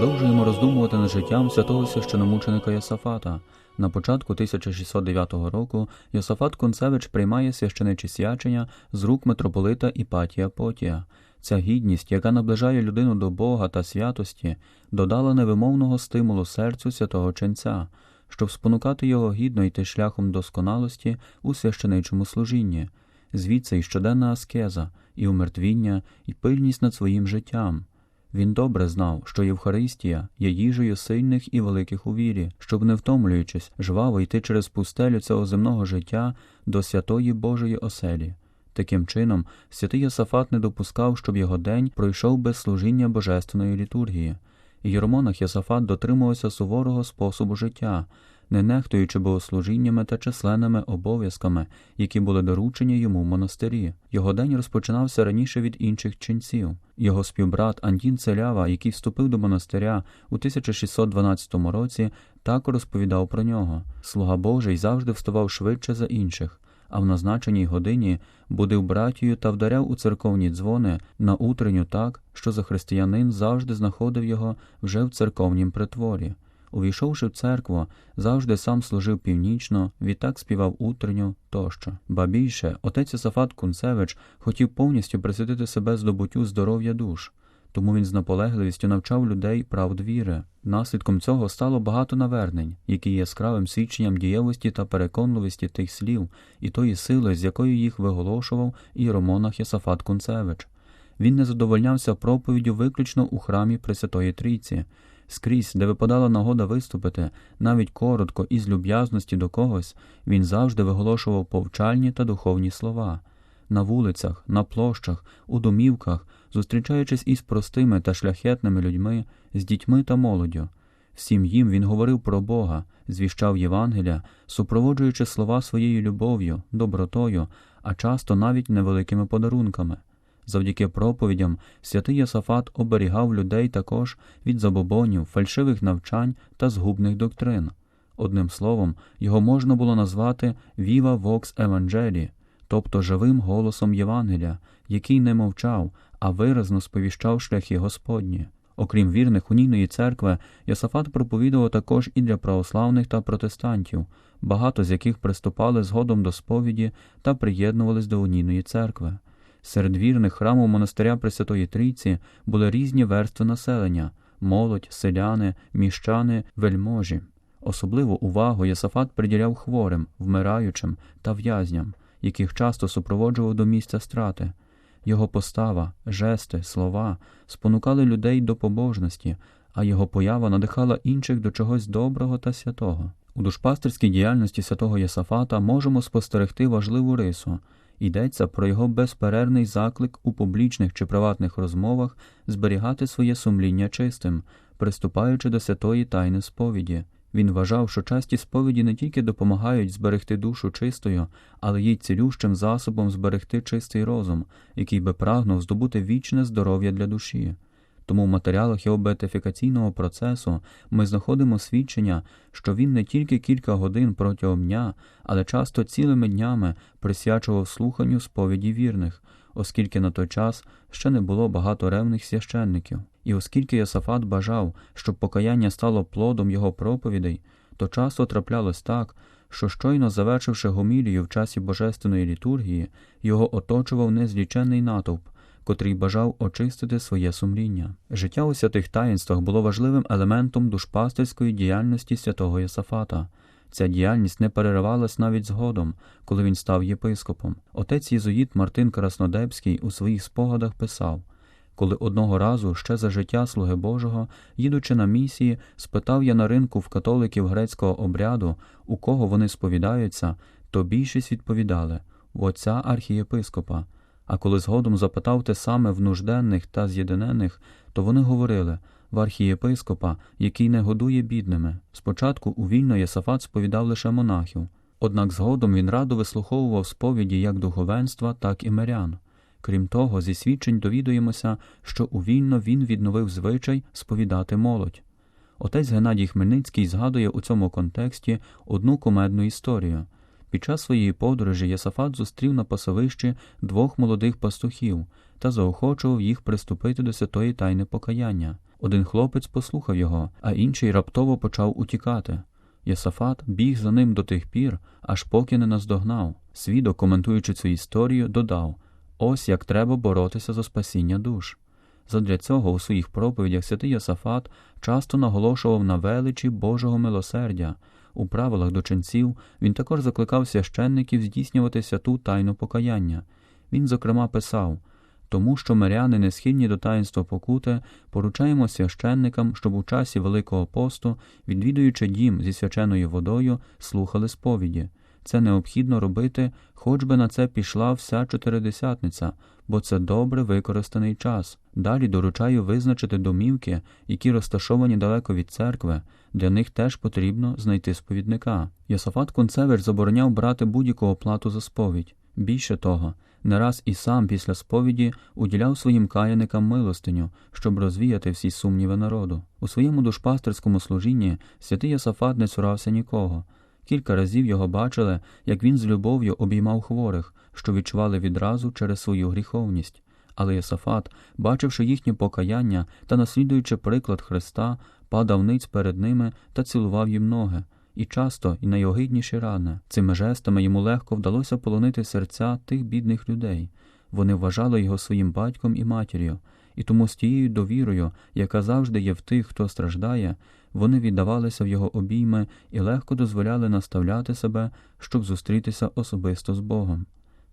Продовжуємо роздумувати над життям святого священомученика Йосафата. На початку 1609 року Йосафат Концевич приймає священичі свячення з рук митрополита Іпатія Потія. Ця гідність, яка наближає людину до Бога та святості, додала невимовного стимулу серцю святого ченця, щоб спонукати його гідно йти шляхом досконалості у священичому служінні, звідси й щоденна аскеза, і умертвіння, і пильність над своїм життям. Він добре знав, що Євхаристія є їжею сильних і великих у вірі, щоб, не втомлюючись, жваво йти через пустелю цього земного життя до святої Божої оселі. Таким чином, святий Йосафат не допускав, щоб його день пройшов без служіння божественної літургії. Єромонах Йосафат дотримувався суворого способу життя, не нехтуючи богослужіннями та численними обов'язками, які були доручені йому в монастирі. Його день розпочинався раніше від інших ченців. Його співбрат Антін Целява, який вступив до монастиря у 1612 році, так розповідав про нього. Слуга Божий завжди вставав швидше за інших. А в назначеній годині будив братію та вдаряв у церковні дзвони на утренню так, що за християнин завжди знаходив його вже в церковнім притворі. Увійшовши в церкву, завжди сам служив північно, відтак співав утренню тощо. Ба більше, отець Сафат Кунцевич хотів повністю присвятити себе здобуттю здоров'я душ, тому він з наполегливістю навчав людей правд віри. Наслідком цього стало багато навернень, які яскравим свідченням дієвості та переконливості тих слів і тої сили, з якою їх виголошував іеромонах Єсафат Кунцевич. Він не задовольнявся проповіддю виключно у храмі Пресвятої Трійці. Скрізь, де випадала нагода виступити, навіть коротко і з люб'язності до когось, він завжди виголошував повчальні та духовні слова. На вулицях, на площах, у домівках, зустрічаючись із простими та шляхетними людьми, з дітьми та молоддю. Всім їм він говорив про Бога, звіщав Євангелія, супроводжуючи слова своєю любов'ю, добротою, а часто навіть невеликими подарунками. Завдяки проповідям святий Йосафат оберігав людей також від забобонів, фальшивих навчань та згубних доктрин. Одним словом, його можна було назвати Viva Vox Evangeli, тобто живим голосом Євангелія, який не мовчав, а виразно сповіщав шляхи Господні. Окрім вірних унійної церкви, Йосафат проповідував також і для православних та протестантів, багато з яких приступали згодом до сповіді та приєднувались до унійної церкви. Серед вірних храму монастиря Пресвятої Трійці були різні верстви населення молодь, селяни, міщани, вельможі. Особливу увагу Єсафат приділяв хворим, вмираючим та в'язням, яких часто супроводжував до місця страти. Його постава, жести, слова спонукали людей до побожності, а його поява надихала інших до чогось доброго та святого. У душпастерській діяльності святого Єсафата можемо спостерегти важливу рису. Йдеться про його безперервний заклик у публічних чи приватних розмовах зберігати своє сумління чистим, приступаючи до святої тайни сповіді. Він вважав, що часті сповіді не тільки допомагають зберегти душу чистою, але й цілющим засобом зберегти чистий розум, який би прагнув здобути вічне здоров'я для душі. Тому в матеріалах його бетифікаційного процесу ми знаходимо свідчення, що він не тільки кілька годин протягом дня, але часто цілими днями присвячував слуханню сповіді вірних, оскільки на той час ще не було багато ревних священників. І оскільки Йосафат бажав, щоб покаяння стало плодом його проповідей, то часто траплялось так, що щойно завершивши гомілію в часі божественної літургії, його оточував незліченний натовп котрий бажав очистити своє сумління. Життя у святих таїнствах було важливим елементом душпастерської діяльності святого Єсафата. Ця діяльність не переривалась навіть згодом, коли він став єпископом. Отець Єзуїт Мартин Краснодебський у своїх спогадах писав коли одного разу ще за життя слуги Божого, їдучи на місії, спитав я на ринку в католиків грецького обряду, у кого вони сповідаються, то більшість відповідали в отця архієпископа. А коли згодом запитав те саме в нужденних та з'єдинених, то вони говорили в архієпископа, який не годує бідними. Спочатку у вільно Єсафат сповідав лише монахів, однак згодом він радо вислуховував сповіді як духовенства, так і мирян. Крім того, зі свідчень довідуємося, що у вільно він відновив звичай сповідати молодь. Отець Геннадій Хмельницький згадує у цьому контексті одну кумедну історію. Під час своєї подорожі Єсафат зустрів на пасовищі двох молодих пастухів та заохочував їх приступити до святої тайни покаяння. Один хлопець послухав його, а інший раптово почав утікати. Єсафат біг за ним до тих пір, аж поки не наздогнав. Свідок, коментуючи цю історію, додав ось як треба боротися за спасіння душ. Задля цього у своїх проповідях святий Йосафат часто наголошував на величі Божого милосердя. У правилах до ченців він також закликав священників здійснювати святу тайну покаяння. Він, зокрема, писав тому, що миряни не схильні до таїнства покути, поручаємо священникам, щоб у часі Великого посту, відвідуючи дім зі свяченою водою, слухали сповіді. Це необхідно робити, хоч би на це пішла вся чотиридесятниця, бо це добре використаний час. Далі доручаю визначити домівки, які розташовані далеко від церкви. Для них теж потрібно знайти сповідника. Йосафат Концевич забороняв брати будь-яку оплату за сповідь. Більше того, не раз і сам після сповіді уділяв своїм каяникам милостиню, щоб розвіяти всі сумніви народу. У своєму душпастерському служінні святий Йосафат не цурався нікого. Кілька разів його бачили, як він з любов'ю обіймав хворих, що відчували відразу через свою гріховність. Але Єсафат, бачивши їхнє покаяння та наслідуючи приклад Христа, падав ниць перед ними та цілував їм ноги. І часто, і найогидніші рани. Цими жестами йому легко вдалося полонити серця тих бідних людей. Вони вважали його своїм батьком і матір'ю, і тому з тією довірою, яка завжди є в тих, хто страждає, вони віддавалися в його обійми і легко дозволяли наставляти себе, щоб зустрітися особисто з Богом.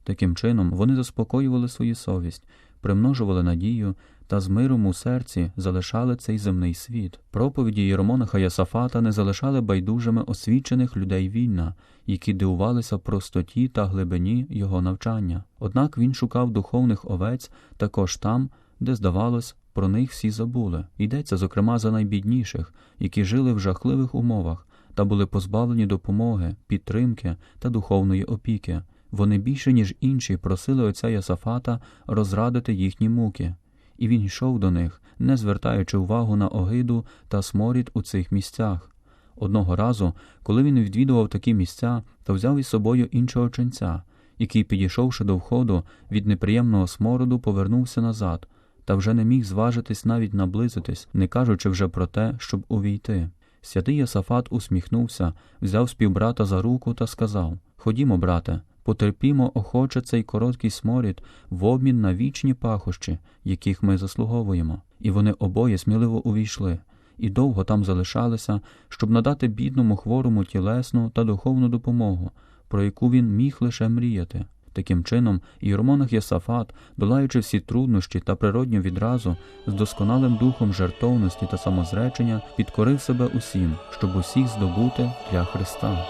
Таким чином вони заспокоювали свою совість, примножували надію та з миром у серці залишали цей земний світ. Проповіді Єромонаха Ясафата не залишали байдужими освічених людей вільна, які дивувалися простоті та глибині його навчання. Однак він шукав духовних овець також там, де, здавалось, про них всі забули. Йдеться, зокрема, за найбідніших, які жили в жахливих умовах та були позбавлені допомоги, підтримки та духовної опіки. Вони більше, ніж інші, просили отця Ясафата розрадити їхні муки, і він йшов до них, не звертаючи увагу на огиду та сморід у цих місцях. Одного разу, коли він відвідував такі місця, то взяв із собою іншого ченця, який, підійшовши до входу, від неприємного смороду повернувся назад, та вже не міг зважитись навіть наблизитись, не кажучи вже про те, щоб увійти. Святий Ясафат усміхнувся, взяв співбрата за руку та сказав Ходімо, брате, потерпімо охоче цей короткий сморід в обмін на вічні пахощі, яких ми заслуговуємо. І вони обоє сміливо увійшли, і довго там залишалися, щоб надати бідному хворому тілесну та духовну допомогу, про яку він міг лише мріяти. Таким чином, Єромонах Єсафат, долаючи всі труднощі та природню відразу, з досконалим духом жертовності та самозречення, підкорив себе усім, щоб усіх здобути для Христа.